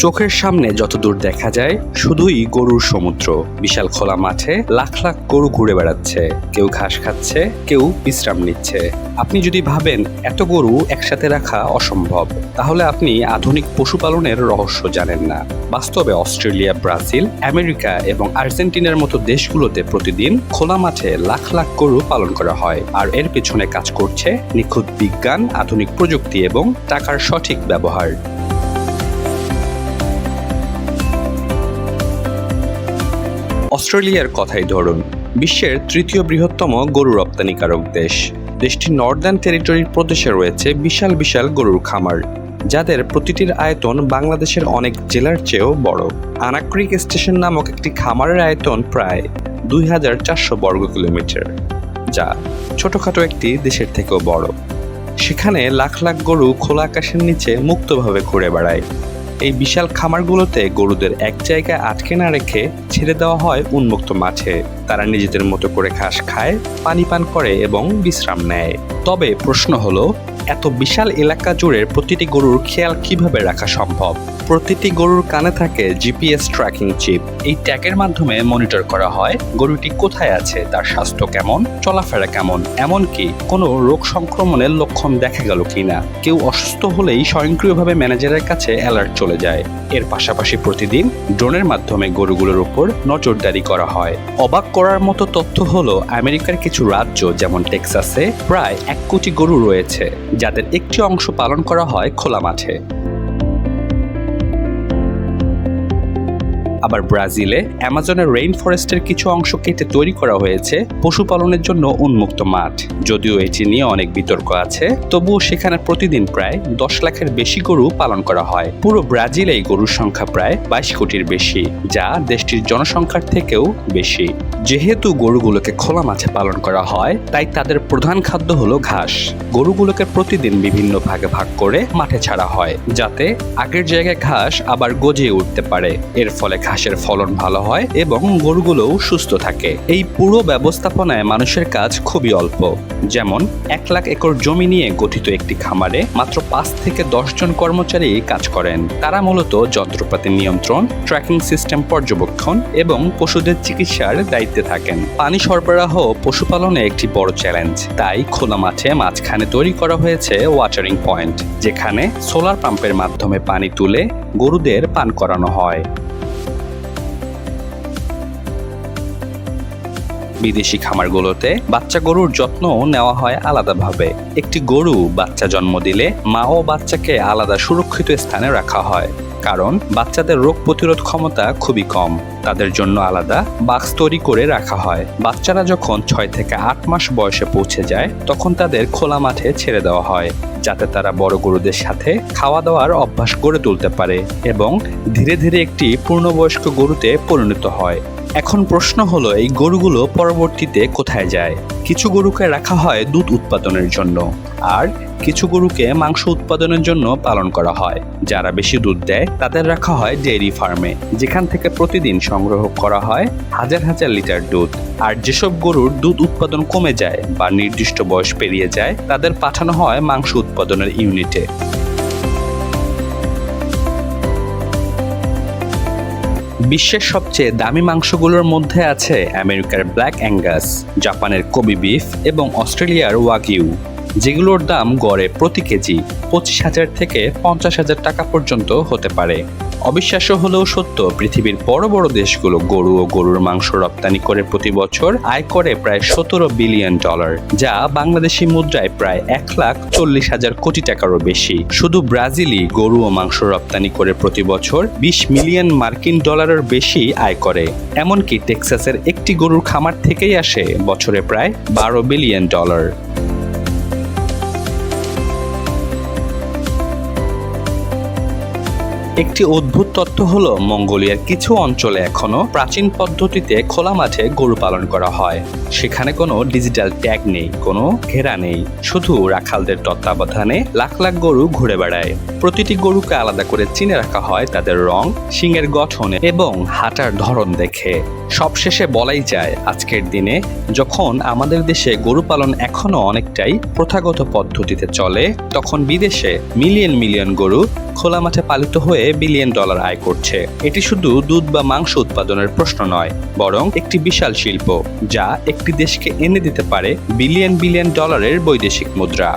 চোখের সামনে যতদূর দেখা যায়, শুধুই গরুর সমুদ্র। বিশাল খোলা মাঠে লাখ লাখ গরু ঘুরে বেড়াচ্ছে। কেউ ঘাস খাচ্ছে, কেউ বিশ্রাম নিচ্ছে। আপনি যদি ভাবেন এত গরু একসাথে রাখা অসম্ভব, তাহলে আপনি আধুনিক পশুপালনের রহস্য জানেন না। বাস্তবে অস্ট্রেলিয়া, ব্রাজিল, আমেরিকা এবং আর্জেন্টিনার মতো দেশগুলোতে প্রতিদিন খোলা মাঠে লাখ লাখ গরু পালন করা হয়। আর এর পেছনে কাজ করছে নিখুঁত বিজ্ঞান, আধুনিক প্রযুক্তি এবং টাকার সঠিক ব্যবহার। অস্ট্রেলিয়ার কথাই ধরুন। বিশ্বের তৃতীয় বৃহত্তম গরু রপ্তানিকারক দেশ। দেশটি নর্দার্ন টেরিটরির প্রদেশে রয়েছে বিশাল বিশাল গরুর খামার, যাদের প্রতিটির আয়তন বাংলাদেশের অনেক জেলার চেয়েও বড়। আনাক্রিক স্টেশন নামক একটি খামারের আয়তন প্রায় দুই হাজার চারশো বর্গ কিলোমিটার, যা ছোটখাটো একটি দেশের থেকেও বড়। সেখানে লাখ লাখ গরু খোলা আকাশের নিচে মুক্তভাবে ঘুরে বেড়ায়। এই বিশাল খামারগুলোতে গরুদের এক জায়গায় আটকে না রেখে ছেড়ে দেওয়া হয় উন্মুক্ত মাঠে। তারা নিজেদের মতো করে ঘাস খায়, পানি পান করে এবং বিশ্রাম নেয়। তবে প্রশ্ন হলো, এত বিশাল এলাকা জুড়ে প্রতিটি গরুর খেয়াল কীভাবে রাখা সম্ভব? প্রতিটি গরুর কানে থাকে জিপিএস ট্র্যাকিং চিপ। এই ট্যাগের মাধ্যমে মনিটর করা হয় গরুটি কোথায় আছে, তার স্বাস্থ্য কেমন, চলাফেরা কেমন, এমনকি কোনো রোগ সংক্রমণের লক্ষণ দেখা গেল কিনা। কেউ অসুস্থ হলেই স্বয়ংক্রিয়ভাবে ম্যানেজারের কাছে অ্যালার্ট চলে যায়। এর পাশাপাশি প্রতিদিন ড্রোনের মাধ্যমে গরুগুলোর উপর নজরদারি করা হয়। অবাক করার মতো তথ্য হলো আমেরিকার কিছু রাজ্য, যেমন টেক্সাসে, প্রায় এক কোটি গরু রয়েছে, যাদের একটি অংশ পালন করা হয় খোলা মাঠে। আবার ব্রাজিলে অ্যামাজনের রেইন ফরেস্টের কিছু অংশ কেটে তৈরি করা হয়েছে পশুপালনের জন্য উন্মুক্ত মাঠ। যদিও এটি নিয়ে অনেক বিতর্ক আছে, তবুও সেখানে প্রতিদিন প্রায় দশ লাখের বেশি গরু পালন করা হয়। পুরো ব্রাজিলে এই গরুর সংখ্যা প্রায় বাইশ কোটির বেশি, যা দেশটির জনসংখ্যার থেকেও বেশি। যেহেতু গরুগুলোকে খোলা মাঠে পালন করা হয়, তাই তাদের প্রধান খাদ্য হলো ঘাস। গরুগুলোকে প্রতিদিন বিভিন্ন ভাগে ভাগ করে মাঠে ছাড়া হয়, যাতে আগের জায়গায় ঘাস আবার গজিয়ে উঠতে পারে। এর ফলে ঘাসের ফলন ভালো হয় এবং গরুগুলোও সুস্থ থাকে। এই পুরো ব্যবস্থাপনায় মানুষের কাজ খুবই অল্প। যেমন, এক লাখ একর জমি নিয়ে গঠিত একটি খামারে মাত্র পাঁচ থেকে দশ জন কর্মচারী কাজ করেন। তারা মূলত যন্ত্রপাতি নিয়ন্ত্রণ ট্র্যাকিং সিস্টেম পর্যবেক্ষণ এবং পশুদের চিকিৎসার দায়িত্বে থাকেন। পানি সরবরাহ পশুপালনে একটি বড় চ্যালেঞ্জ তাই খোলা মাঠে মাঝখানে তৈরি করা হয়েছে ওয়াটারিং পয়েন্ট যেখানে সোলার পাম্পের মাধ্যমে পানি তুলে গরুদের পান করানো হয়। বিদেশি খামারগুলোতে বাচ্চা গরুর যত্ন নেওয়া হয় আলাদাভাবে। একটি গরু বাচ্চা জন্ম দিলে মা ও বাচ্চাকে আলাদা সুরক্ষিত স্থানে রাখা হয়, কারণ বাচ্চাদের রোগ প্রতিরোধ ক্ষমতা খুবই কম। তাদের জন্য আলাদা বাক্স তৈরি করে রাখা হয়। বাচ্চারা যখন ছয় থেকে আট মাস বয়সে পৌঁছে যায়, তখন তাদের খোলা মাঠে ছেড়ে দেওয়া হয়, যাতে তারা বড় গরুদের সাথে খাওয়া দাওয়ার অভ্যাস গড়ে তুলতে পারে এবং ধীরে ধীরে একটি পূর্ণবয়স্ক গরুতে পরিণত হয়। এখন প্রশ্ন হলো, এই গরুগুলো পরবর্তীতে কোথায় যায়? কিছু গরুকে রাখা হয় দুধ উৎপাদনের জন্য, আর কিছু গরুকে মাংস উৎপাদনের জন্য পালন করা হয়। যারা বেশি দুধ দেয়, তাদের রাখা হয় ডেয়ারি ফার্মে, যেখান থেকে প্রতিদিন সংগ্রহ করা হয় হাজার হাজার লিটার দুধ। আর যেসব গরুর দুধ উৎপাদন কমে যায় বা নির্দিষ্ট বয়স পেরিয়ে যায়, তাদের পাঠানো হয় মাংস উৎপাদনের ইউনিটে। বিশ্বের সবচেয়ে দামি মাংসগুলোর মধ্যে আছে আমেরিকার ব্ল্যাক অ্যাঙ্গাস জাপানের কবি বিফ এবং অস্ট্রেলিয়ার ওয়াগিউ যেগুলোর দাম গড়ে প্রতি কেজি পঁচিশ হাজার থেকে পঞ্চাশ হাজার টাকা পর্যন্ত হতে পারে। অবিশ্বাস্য হলেও সত্য, পৃথিবীর বড় বড় দেশগুলো গরু ও গরুর মাংস রপ্তানি করে প্রতি বছর আয় করে প্রায় সতেরো বিলিয়ন ডলার, যা বাংলাদেশি মুদ্রায় প্রায় এক লাখ চল্লিশ হাজার কোটি টাকারও বেশি। শুধু ব্রাজিলই গরু ও মাংস রপ্তানি করে প্রতি বছর বিশ মিলিয়ন মার্কিন ডলারের বেশি আয় করে। এমনকি টেক্সাসের একটি গরুর খামার থেকেই আসে বছরে প্রায় বারো বিলিয়ন ডলার। একটি অদ্ভুত তত্ত্ব হল, মঙ্গোলিয়ার কিছু অঞ্চলে এখনও প্রাচীন পদ্ধতিতে খোলা মাঠে গরু পালন করা হয়। সেখানে কোনো ডিজিটাল ট্যাগ নেই, কোনো ঘেরা নেই। শুধু রাখালদের তত্ত্বাবধানে লাখ লাখ গরু ঘুরে বেড়ায়। প্রতিটি গরুকে আলাদা করে চিনে রাখা হয় তাদের রং শিংয়ের গঠন এবং হাঁটার ধরন দেখে। সবশেষে বলাই যায় আজকের দিনে যখন আমাদের দেশে গরু পালন এখনও অনেকটাই প্রথাগত পদ্ধতিতে চলে, তখন বিদেশে মিলিয়ন মিলিয়ন গরু খোলা মাঠে পালিত হয়ে বিলিয়ন ডলার আয় করছে। এটি শুধু দুধ বা মাংস উৎপাদনের প্রশ্ন নয়, বরং একটি বিশাল শিল্প, যা একটি দেশকে এনে দিতে পারে বিলিয়ন বিলিয়ন ডলারের বৈদেশিক মুদ্রা।